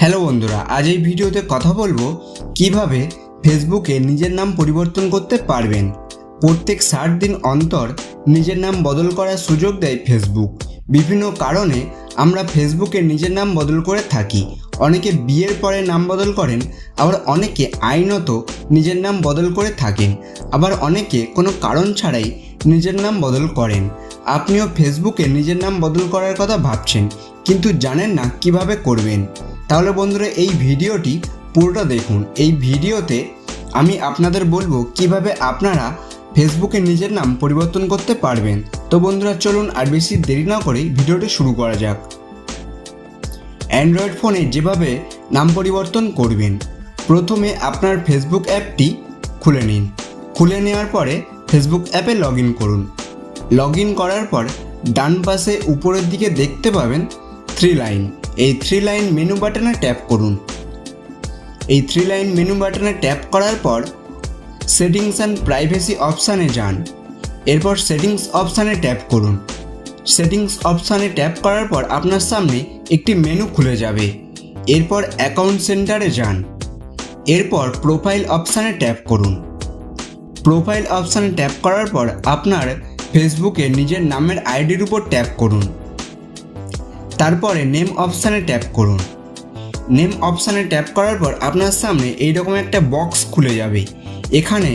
Hello বন্ধুরা, আজ এই ভিডিওতে কথা বলব কীভাবে ফেসবুকে নিজের নাম পরিবর্তন করতে পারবেন। প্রত্যেক ষাট দিন অন্তর নিজের নাম বদল করার সুযোগ দেয় ফেসবুক। বিভিন্ন কারণে আমরা ফেসবুকে নিজের নাম বদল করে থাকি। অনেকে বিয়ের পরে নাম বদল করেন, আবার অনেকে আইনত নিজের নাম বদল করে থাকেন। আবার অনেকে কোনো কারণ ছাড়াই নিজের নাম বদল করেন। আপনিও ফেসবুকে নিজের নাম বদল করার কথা ভাবছেন, কিন্তু জানেন না কীভাবে করবেন। তাহলে বন্ধুরা, এই ভিডিওটি পুরোটা দেখুন। এই ভিডিওতে আমি আপনাদের বলব কীভাবে আপনারা ফেসবুকে নিজের নাম পরিবর্তন করতে পারবেন। তো বন্ধুরা, চলুন আর বেশি দেরি না করেই ভিডিওটি শুরু করা যাক। অ্যান্ড্রয়েড ফোনে যেভাবে নাম পরিবর্তন করবেন, প্রথমে আপনার ফেসবুক অ্যাপটি খুলে নিন। খুলে নেওয়ার পরে ফেসবুক অ্যাপে লগ ইন করুন। লগ ইন করার পর ডান পাশে উপরের দিকে দেখতে পাবেন থ্রি লাইন এই থ্রি লাইন মেনু বাটনে ট্যাপ করুন। এই থ্রি লাইন মেনু বাটনে ট্যাপ করার পর সেটিংস অ্যান্ড প্রাইভেসি অপশানে যান। এরপর সেটিংস অপশানে ট্যাপ করুন। সেটিংস অপশানে ট্যাপ করার পর আপনার সামনে একটি মেনু খুলে যাবে। এরপর অ্যাকাউন্ট সেন্টারে যান। এরপর প্রোফাইল অপশানে ট্যাপ করুন। প্রোফাইল অপশানে ট্যাপ করার পর আপনার ফেসবুকে নিজের নামের আইডির উপর ট্যাপ করুন। তারপরে নেম অপশানে ট্যাপ করুন। নেম অপশানে ট্যাপ করার পর আপনার সামনে এইরকম একটা বক্স খুলে যাবে। এখানে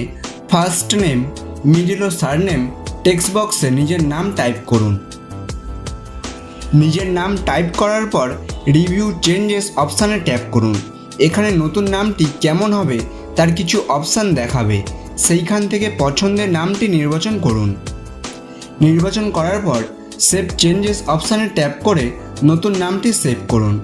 ফার্স্ট নেম মিডিল ও সার নেম টেক্সট বক্সে নিজের নাম টাইপ করুন। নিজের নাম টাইপ করার পর রিভিউ চেঞ্জেস অপশানে ট্যাপ করুন। এখানে নতুন নামটি কেমন হবে তার কিছু অপশান দেখাবে। সেইখান থেকে পছন্দের নামটি নির্বাচন করুন। নির্বাচন করার পর সেভ চেঞ্জেস অপশানে ট্যাপ করে নতুন নামটি সেভ করুন।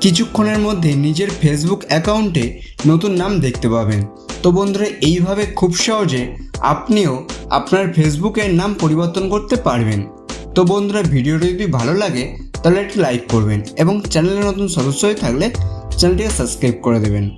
কিছুক্ষণের মধ্যে নিজের ফেসবুক অ্যাকাউন্টে নতুন নাম দেখতে পাবেন। তো বন্ধুরা, এইভাবে খুব সহজে আপনিও আপনার ফেসবুকের নাম পরিবর্তন করতে পারবেন। তো বন্ধুরা, ভিডিওটি যদি ভালো লাগে, তাহলে একটি লাইক করবেন এবং চ্যানেলে নতুন সদস্য হয়ে থাকলে চ্যানেলটিকে সাবস্ক্রাইব করে দেবেন।